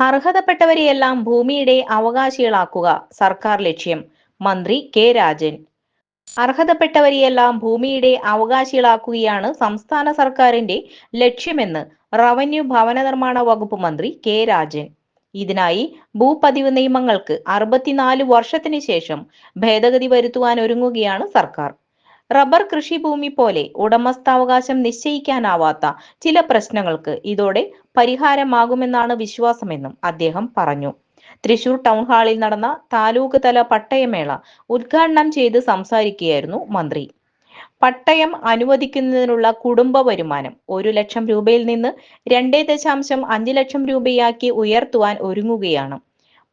അർഹതപ്പെട്ടവരെയെല്ലാം ഭൂമിയുടെ അവകാശികളാക്കുക. സർക്കാർ ലക്ഷ്യം. മന്ത്രി കെ. രാജൻ. അർഹതപ്പെട്ടവരെയെല്ലാം ഭൂമിയുടെ അവകാശികളാക്കുകയാണ് സംസ്ഥാന സർക്കാരിന്റെ ലക്ഷ്യമെന്ന് റവന്യൂ ഭവന നിർമ്മാണ വകുപ്പ് മന്ത്രി കെ. രാജൻ. ഇതിനായി ഭൂപതിവ് നിയമങ്ങൾക്ക് അറുപത്തിനാല് വർഷത്തിന് ശേഷം ഭേദഗതി വരുത്തുവാൻ ഒരുങ്ങുകയാണ് സർക്കാർ. റബ്ബർ കൃഷിഭൂമി പോലെ ഉടമസ്ഥാവകാശം നിശ്ചയിക്കാനാവാത്ത ചില പ്രശ്നങ്ങൾക്ക് ഇതോടെ പരിഹാരമാകുമെന്നാണ് വിശ്വാസമെന്നും അദ്ദേഹം പറഞ്ഞു. തൃശൂർ ടൗൺ ഹാളിൽ നടന്ന താലൂക്ക് തല പട്ടയമേള ഉദ്ഘാടനം ചെയ്ത് സംസാരിക്കുകയായിരുന്നു മന്ത്രി. പട്ടയം അനുവദിക്കുന്നതിനുള്ള കുടുംബ വരുമാനം ഒരു ലക്ഷം രൂപയിൽ നിന്ന് രണ്ടേ ദശാംശം അഞ്ച് ലക്ഷം രൂപയാക്കി ഉയർത്തുവാൻ ഒരുങ്ങുകയാണ്.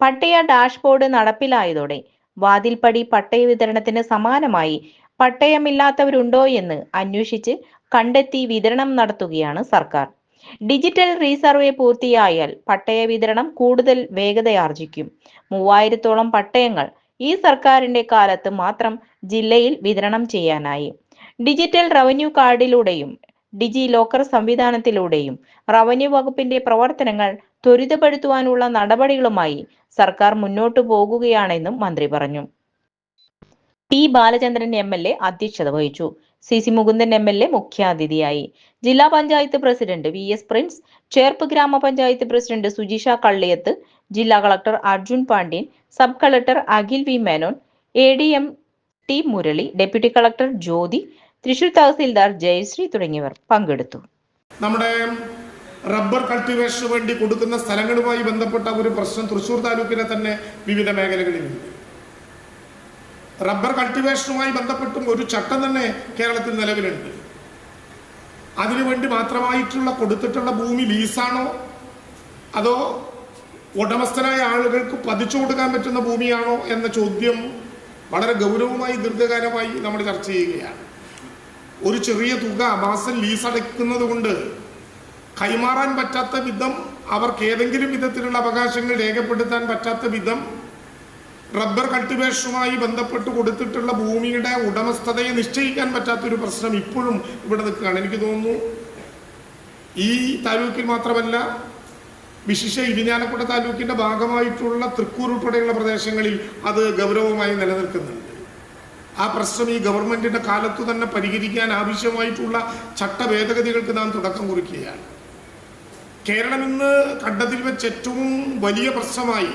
പട്ടയ ഡാഷ്ബോർഡ് നടപ്പിലായതോടെ വാതിൽപ്പടി പട്ടയ വിതരണത്തിന് സമാനമായി പട്ടയമില്ലാത്തവരുണ്ടോ എന്ന് അന്വേഷിച്ച് കണ്ടെത്തി വിതരണം നടത്തുകയാണ് സർക്കാർ. ഡിജിറ്റൽ റീസർവേ പൂർത്തിയായാൽ പട്ടയ വിതരണം കൂടുതൽ വേഗതയാർജിക്കും മൂവായിരത്തോളം പട്ടയങ്ങൾ ഈ സർക്കാരിന്റെ കാലത്ത് മാത്രം ജില്ലയിൽ വിതരണം ചെയ്യാനായി. ഡിജിറ്റൽ റവന്യൂ കാർഡിലൂടെയും ഡിജി ലോക്കർ സംവിധാനത്തിലൂടെയും റവന്യൂ വകുപ്പിന്റെ പ്രവർത്തനങ്ങൾ ത്വരിതപ്പെടുത്തുവാനുള്ള നടപടികളുമായി സർക്കാർ മുന്നോട്ടു പോകുകയാണെന്നും മന്ത്രി പറഞ്ഞു. P Balachandran M L A അധ്യക്ഷത വഹിച്ചു. C C Mukundan M L A മുഖ്യാതിഥിയായി. ജില്ലാ panchayat president V S Prince Cherpu ഗ്രാമപഞ്ചായത്ത് പ്രസിഡന്റ് സുജിഷ കള്ളിയത്ത് ജില്ലാ collector Arjun Pandian sub collector Akhil V Menon A D M T Murali deputy collector Jyothi Thrissur tahsildar Jayashree തുടങ്ങിയവർ പങ്കെടുത്തു. നമ്മുടെ rubber കൾട്ടിവേഷന് വേണ്ടി കൊടുക്കുന്ന സ്ഥലങ്ങളുമായി ബന്ധപ്പെട്ട ഒരു പ്രശ്നം തൃശൂർ താലൂക്കിലെ തന്നെ വിവിധ മേഖലകളിലുണ്ട് റബ്ബർ കൾട്ടിവേഷനുമായി ബന്ധപ്പെട്ടും ഒരു ചട്ടം തന്നെ കേരളത്തിൽ നിലവിലുണ്ട്. അതിനുവേണ്ടി മാത്രമായിട്ടുള്ള കൊടുത്തിട്ടുള്ള ഭൂമി ലീസാണോ? അതോ ഉടമസ്ഥനായ ആളുകൾക്ക് പതിച്ചു കൊടുക്കാൻ പറ്റുന്ന ഭൂമിയാണോ എന്ന ചോദ്യം വളരെ ഗൗരവമായി ദീർഘകാലമായി നമ്മൾ ചർച്ച ചെയ്യുകയാണ്. ഒരു ചെറിയ തുക മാസം ലീസ് അടയ്ക്കുന്നത് കൊണ്ട് കൈമാറാൻ പറ്റാത്ത വിധം അവർക്ക് ഏതെങ്കിലും വിധത്തിലുള്ള അവകാശങ്ങൾ രേഖപ്പെടുത്താൻ പറ്റാത്ത വിധം റബ്ബർ കൾട്ടിവേഷനുമായി ബന്ധപ്പെട്ട് കൊടുത്തിട്ടുള്ള ഭൂമിയുടെ ഉടമസ്ഥതയെ നിശ്ചയിക്കാൻ പറ്റാത്തൊരു പ്രശ്നം ഇപ്പോഴും ഇവിടെ നിൽക്കുകയാണ്. എനിക്ക് തോന്നുന്നു ഈ താലൂക്കിൽ മാത്രമല്ല വിശിഷ്ട ഇരിഞ്ഞാലക്കുട താലൂക്കിന്റെ ഭാഗമായിട്ടുള്ള തൃക്കൂർ ഉൾപ്പെടെയുള്ള പ്രദേശങ്ങളിൽ അത് ഗൗരവമായി നിലനിൽക്കുന്നുണ്ട്. ആ പ്രശ്നം ഈ ഗവൺമെന്റിന്റെ കാലത്തു തന്നെ പരിഹരിക്കാൻ ആവശ്യമായിട്ടുള്ള ചട്ട ഭേദഗതികൾക്ക് നാം തുടക്കം കുറിക്കുകയാണ്. കേരളം ഇന്ന് കണ്ടതിൽ വെച്ച് ഏറ്റവും വലിയ പ്രശ്നമായി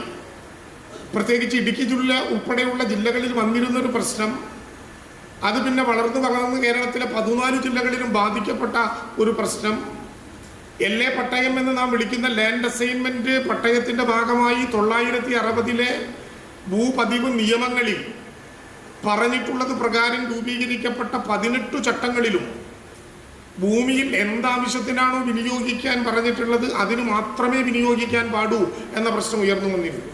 പ്രത്യേകിച്ച് ഇടുക്കി ജില്ല ഉൾപ്പെടെയുള്ള ജില്ലകളിൽ വന്നിരുന്നൊരു പ്രശ്നം. അത് പിന്നെ വളർന്നു വളർന്ന് കേരളത്തിലെ പതിനാല് ജില്ലകളിലും ബാധിക്കപ്പെട്ട ഒരു പ്രശ്നം. എൽ എ പട്ടയം എന്ന് നാം വിളിക്കുന്ന ലാൻഡ് അസൈൻമെന്റ് പട്ടയത്തിന്റെ ഭാഗമായി തൊള്ളായിരത്തി അറുപതിലെ ഭൂപതിവ് നിയമങ്ങളിൽ പറഞ്ഞിട്ടുള്ളത് പ്രകാരം രൂപീകരിക്കപ്പെട്ട പതിനെട്ട് ചട്ടങ്ങളിലും ഭൂമിയിൽ എന്താവശ്യത്തിനാണോ വിനിയോഗിക്കാൻ പറഞ്ഞിട്ടുള്ളത് അതിന് മാത്രമേ വിനിയോഗിക്കാൻ പാടൂ എന്ന പ്രശ്നം ഉയർന്നു വന്നിരുന്നു.